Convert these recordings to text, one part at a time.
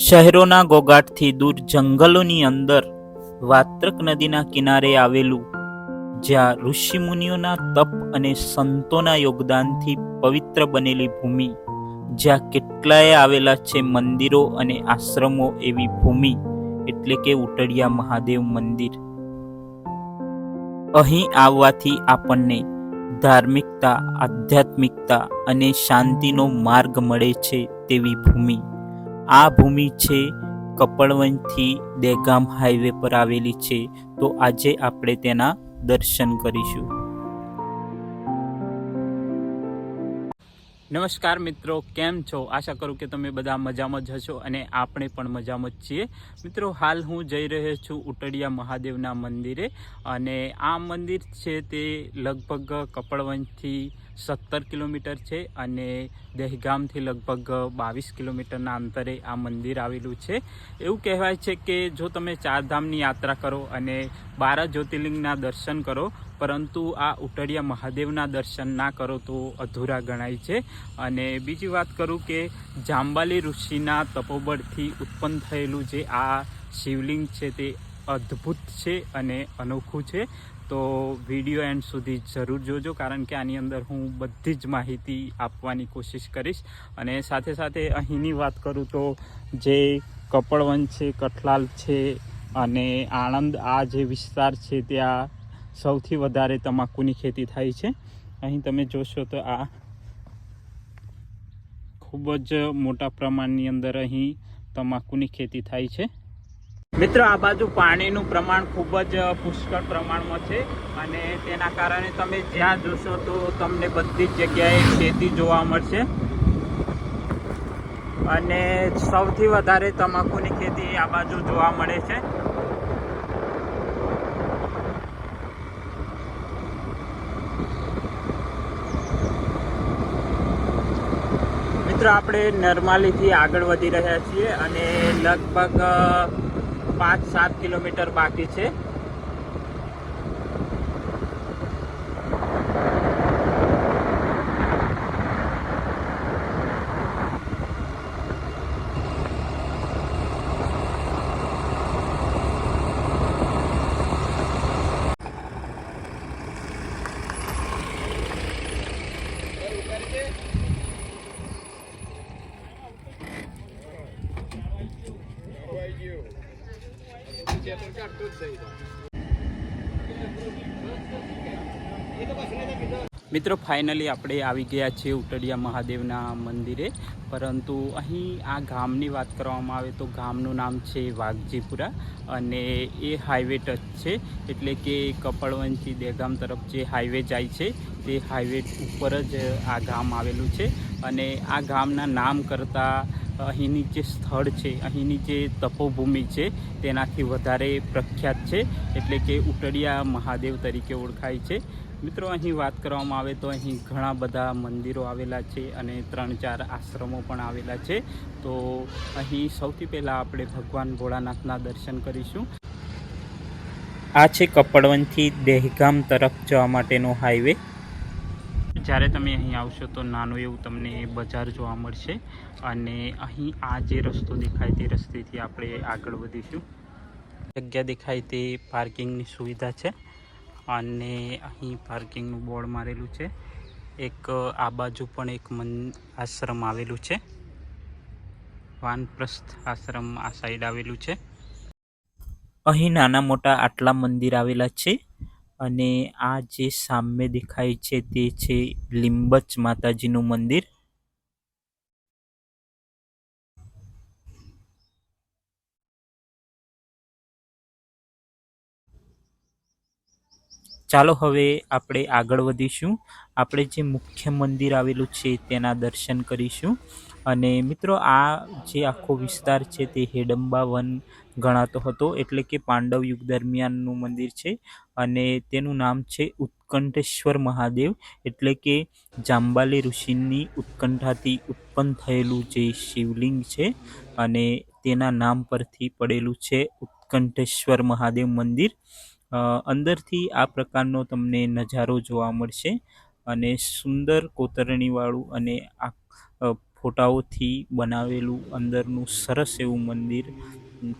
શહેરોના ગોગાટથી દૂર જંગલોની અંદર વાત્રક નદીના કિનારે આવેલું, જ્યાં ઋષિમુનિઓના તપ અને સંતોના યોગદાનથી પવિત્ર બનેલી ભૂમિ, જ્યાં કેટલાય આવેલા છે મંદિરો અને આશ્રમો એવી ભૂમિ, એટલે કે ઉટડિયા મહાદેવ મંદિર. અહીં આવવાથી આપણને ધાર્મિકતા, આધ્યાત્મિકતા અને શાંતિનો માર્ગ મળે છે તેવી ભૂમિ. આ ભૂમિ છે કપડવંજથી દેગામ હાઈવે પર આવેલી છે. તો આજે આપણે તેના દર્શન કરીશું. નમસ્કાર મિત્રો, કેમ છો? આશા કરું કે તમે બધા મજામાં જ હશો અને આપણે પણ મજામાં જ છીએ. મિત્રો, હાલ હું જઈ રહ્યો છું ઉટડિયા મહાદેવના મંદિરે અને આ મંદિર છે તે લગભગ કપડવંજથી સત્તર કિલોમીટર છે અને દહેગામથી લગભગ બાવીસ કિલોમીટરના અંતરે આ મંદિર આવેલું છે. એવું કહેવાય છે કે જો તમે ચારધામની યાત્રા કરો અને બારા જ્યોતિર્લિંગના દર્શન કરો પરંતુ આ ઉટડિયા મહાદેવના દર્શન ના કરો તો અધૂરા ગણાય છે. અને બીજી વાત કરું કે જાંબાલી ઋષિના તપોબળથી ઉત્પન્ન થયેલું જે આ શિવલિંગ છે તે અદ્ભુત છે અને અનોખું છે. તો વીડિયો એન્ડ સુધી જરૂર જોજો, કારણ કે આની અંદર હું બધી જ માહિતી આપવાની કોશિશ કરીશ. અને સાથે સાથે અહીંની વાત કરું તો જે કપડવન છે, કઠલાલ છે અને આણંદ, આ જે વિસ્તાર છે, ત્યાં સૌથી વધારે તમાકુની ખેતી થાય છે. અહીં તમે જોશો તો આ ખૂબ જ મોટા પ્રમાણની અંદર અહીં તમાકુની ખેતી થાય છે. મિત્રો, આ બાજુ પાણીનું પ્રમાણ ખૂબ જ પુષ્કળ પ્રમાણમાં છે અને તેના કારણે તમે જ્યાં જોશો તો તમને બધી જ જગ્યાએ ખેતી જોવા મળશે. અને સૌથી વધારે તમાકુની ખેતી આ બાજુ જોવા મળે છે. મિત્રો આપણે નરમાલીથી આગળ વધી રહ્યા છીએ અને લગભગ પાંચ સાત કિલોમીટર બાકી છે. મિત્રો ફાઇનલી આપણે આવી ગયા છીએ ઉટડિયા મહાદેવના મંદિરે. પરંતુ અહીં આ ગામની વાત કરવામાં આવે તો ગામનું નામ છે વાઘજીપુરા અને એ હાઈવે ટચ છે. એટલે કે કપડવંજથી દેગામ તરફ જે હાઈવે જાય છે, તે હાઈવે ઉપર જ આ ગામ આવેલું છે. અને આ ગામના નામ કરતાં અહીંની જે સ્થળ છે, અહીંની જે તપોભૂમિ છે, તેનાથી વધારે પ્રખ્યાત છે. એટલે કે ઉટડિયા મહાદેવ તરીકે ઓળખાય છે. મિત્રો, અહીં વાત કરવામાં આવે તો અહીં ઘણા બધા મંદિરો આવેલા છે અને ત્રણ ચાર આશ્રમો પણ આવેલા છે. તો અહીં સૌથી પહેલાં આપણે ભગવાન ભોળાનાથના દર્શન કરીશું. આ છે કપડવનથી દહેગામ તરફ જવા માટેનો હાઈવે. જ્યારે તમે અહીં આવશો તો નાનું એવું તમને બજાર જોવા મળશે. અને અહીં આ જે રસ્તો દેખાય તે રસ્તેથી આપણે આગળ વધીશું. જગ્યા દેખાય તે પાર્કિંગની સુવિધા છે. અને અહીં પાર્કિંગનું બોર્ડ મારેલું છે. એક, આ બાજુ પણ એક મન આશ્રમ આવેલું છે. વાનપ્રસ્થ આશ્રમ આ સાઈડ આવેલું છે. અહીં નાના મોટા આટલા મંદિર આવેલા છે. અને આ જે સામે દેખાય છે તે છે લીંબચ માતાજીનું મંદિર. ચાલો હવે આપણે આગળ વધીશું. આપણે જે મુખ્ય મંદિર આવેલું છે તેના દર્શન કરીશું. અને મિત્રો, આ જે આખો વિસ્તાર છે તે હેડંબા વન ગણાતો હતો. એટલે કે પાંડવ યુગ દરમિયાનનું મંદિર છે અને તેનું નામ છે ઉત્કંઠેશ્વર મહાદેવ. એટલે કે જાંબાલી ઋષિની ઉત્કંઠાથી ઉત્પન્ન થયેલું જે શિવલિંગ છે અને તેના નામ પરથી પડેલું છે ઉત્કંઠેશ્વર મહાદેવ મંદિર. અંદરથી આ પ્રકારનો તમને નજારો જોવા મળશે અને સુંદર કોતરણીવાળું અને આ ફોટાઓથી બનાવેલું અંદરનું સરસ એવું મંદિર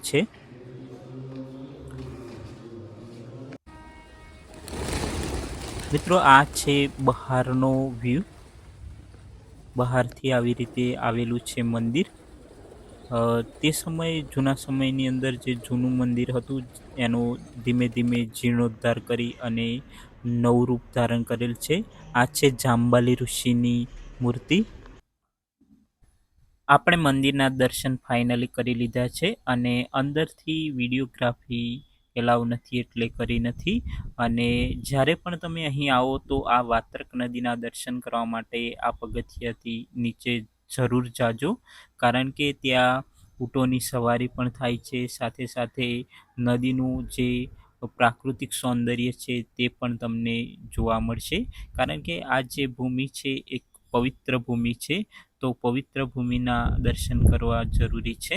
છે. મિત્રો, આ છે બહારનો વ્યૂ બહારથી આવી રીતે આવેલું છે મંદિર. તે સમયે, જૂના સમયની અંદર જે જૂનું મંદિર હતું, એનો ધીમે ધીમે જીર્ણોદ્ધાર કરી અને નવું રૂપ ધારણ કરેલ છે. આ છે જાંબાલી ઋષિની મૂર્તિ. આપણે મંદિરના દર્શન ફાઇનલી કરી લીધા છે અને અંદરથી વિડીયોગ્રાફી એલાવ નથી એટલે કરી નથી. અને જ્યારે પણ તમે અહીં આવો તો આ વાત્રક નદીના દર્શન કરવા માટે આ પગથિયાથી નીચે જરૂર જાજો. કારણ કે ત્યાં ઊંટોની સવારી પણ થાય છે. સાથે સાથે નદીનું જે પ્રાકૃતિક સૌંદર્ય છે તે પણ તમને જોવા મળશે. કારણ કે આ જે ભૂમિ છે એક પવિત્ર ભૂમિ છે. તો પવિત્ર ભૂમિના દર્શન કરવા જરૂરી છે?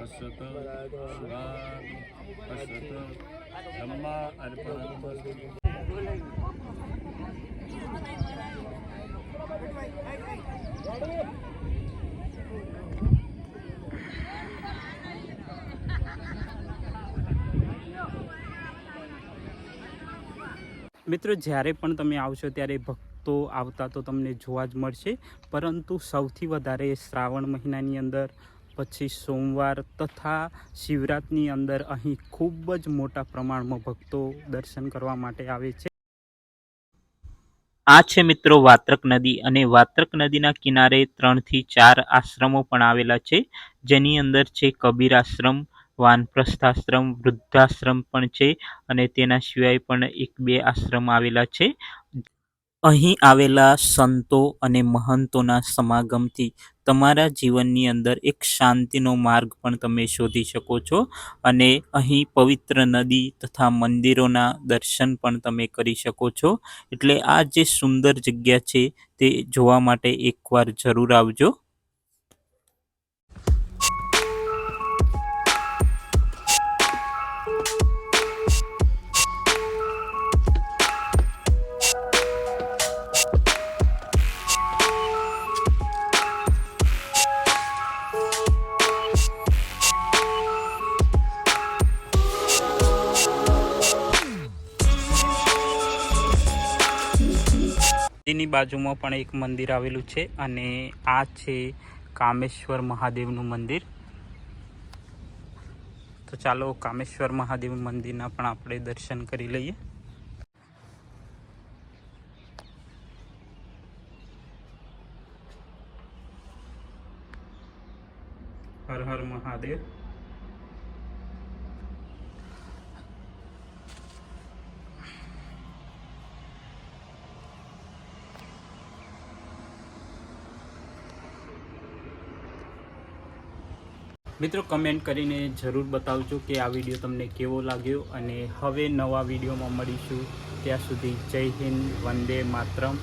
અશ્વત બ્રહ્મા અર્પણ મિત્રો, જ્યારે પણ તમે આવશો, ત્યારે ભક્તો આવતા તો તમને જોવા જ મળશે. પરંતુ સૌથી વધારે શ્રાવણ મહિનાની અંદર, પછી સોમવાર તથા શિવરાતની અંદર અહીં ખૂબ જ મોટા પ્રમાણમાં ભક્તો દર્શન કરવા માટે આવે છે. આ છે મિત્રો વાત્રક નદી અને વાત્રક નદીના કિનારે ત્રણથી ચાર આશ્રમો પણ આવેલા છે. જેની અંદર છે કબીર આશ્રમ વાનપ્રસ્થ આશ્રમ વૃદ્ધાશ્રમ પણ છે અને તેના સિવાય પણ એક બે આશ્રમ આવેલા છે. અહીં આવેલા સંતો અને મહંતોના સમાગમથી તમારા જીવનની અંદર એક શાંતિનો માર્ગ પણ તમે શોધી શકો છો અને અહીં પવિત્ર નદી તથા મંદિરોના દર્શન પણ તમે કરી શકો છો. એટલે આ જે સુંદર જગ્યા છે તે જોવા માટે એકવાર જરૂર આવજો. તેની બાજુમાં પણ એક મંદિર આવેલું છે અને આ છે કામેશ્વર મહાદેવનું મંદિર. તો ચાલો કામેશ્વર મહાદેવ મંદિરના પણ આપણે દર્શન કરી લઈએ. હર હર મહાદેવ. મિત્રો કમેન્ટ કરીને જરૂર બતાવજો કે આ વીડિયો તમને કેવો લાગ્યો અને હવે નવા વિડીયોમાં મળીશું. ત્યાં સુધી જય હિન્દ, વંદે માતરમ.